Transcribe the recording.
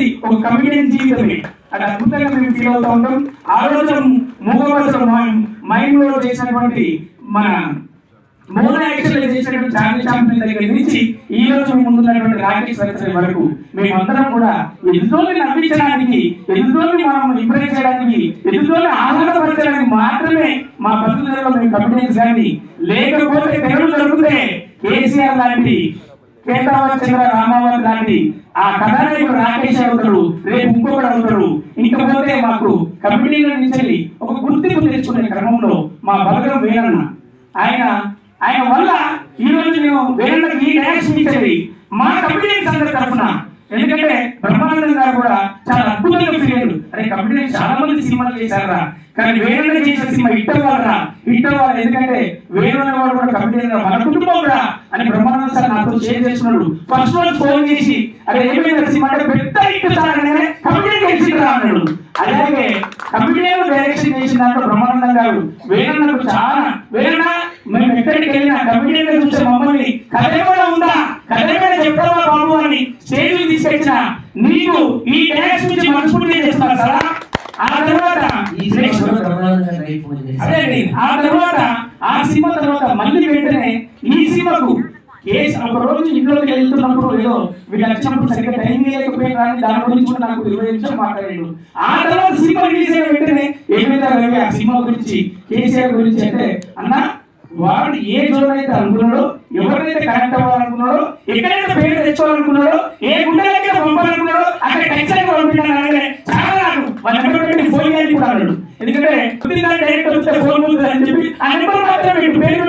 అనేది ఒక కమిడియన్ జీవితమే. అది అద్భుతంగా మేము ఫీల్ అవుతూ ఉంటాం. ఆ రోజు మూగవలస మైండ్లో చేసినటువంటి మన మోన యాక్షన్లు చేసినటువంటి చార్లీ చాంపియన్ దగ్గర నుంచి ఈ రోజు మీ ముందున్నటువంటి రాకేష్ సరస్వతి వరకు మేమందరం కూడా ఎదుటోళ్ళని నవ్వించడానికి ఎదుటోళ్ళని మనం ఇంప్రెస్ చేయడానికి ఎదుటోళ్ళని ఆహ్లాదపరచడానికి మాత్రమే మా పద్ధతులలో మేము కమిడియన్స్ కానీ లేకపోతే తెలుగు దొరికితే కేసీఆర్ లాంటి కేంద్రవాద చంద్ర రామావతి లాంటి ఆ కథానాయకుడు రాకేష్ అవుతాడు రేపు ఇంకొకడు అవుతాడు. ఇంకపోతే మాకు కమిటీల నుంచి ఒక గుర్తింపు తెచ్చుకునే క్రమంలో మా బలగం వేరన్న ఆయన ఆయన వల్ల ఈ రోజు మేము వేరన్నకి ఈ డైరెక్షన్ ఇచ్చేది. మా కమిటీ అందరి తరఫున. ఎందుకంటే బ్రహ్మానందం గారు కూడా చాలా కాబట్టి నేను చాలా మంది సినిమాలు చేశారా కానీ వేరే చేసిన సినిమా హిట్ అవ్వాలరా హిట్ అవ్వాలి ఎందుకంటే వేరే వాడు కూడా కమిటీ మన కుటుంబం రా అని బ్రహ్మానందం సార్ నాతో షేర్ చేస్తున్నాడు. ఫస్ట్ రోజు ఫోన్ చేసి అరే ఏమైంది? సినిమా అంటే పెద్ద హిట్ సార్ అంటే కమిటీ గెలిచిండ్రా అన్నాడు. అలాగే కమిటీ డైరెక్షన్ చేసిన దాంట్లో బ్రహ్మానందం గారు వేరన్నకు చాలా వేరన్న మేము ఎక్కడికి వెళ్ళినా కమిటీ చూసే మమ్మల్ని. కథ ఏమైనా ఉందా? కథ ఏమైనా చెప్తావా బాబు అని స్టేజ్ తీసుకొచ్చిన. నీకు ఈ డైరెక్షన్ నుంచి మనస్ఫూర్తి చేస్తున్నారు సరా? ఆ తర్వాత. అదే ఆ తర్వాత ఆ సినిమా తర్వాత మళ్ళీ వెంటనే ఈ సినిమాకు కేసు ఒక రోజు ఇంట్లోకి వెళ్తున్నప్పుడు ఏదో వీళ్ళు వచ్చినప్పుడు సరిగ్గా టైం కానీ దాని గురించి నాకు ఇరవై నిమిషాలు మాట్లాడాడు ఆ తర్వాత సినిమా రిలీజ్ అయిన వెంటనే ఏమైందా రవి ఆ సినిమా గురించి కేసీఆర్ గురించి అంటే అన్న వాడు ఏ జోన్ అయితే అనుకున్నాడో ఎవరినైతే కనెక్ట్ అవ్వాలనుకున్నాడో ఎక్కడైతే పేరు తెచ్చుకోవాలనుకున్నాడో ఏ గుండెలైతే పంపాలనుకున్నాడో అక్కడ పంపించాను అనగానే చాలా నాకు వాళ్ళ నెంబర్ పెట్టి ఫోన్ చేయాలి కూడా అన్నాడు. ఎందుకంటే డైరెక్ట్ వస్తే ఫోన్ అని చెప్పి ఆ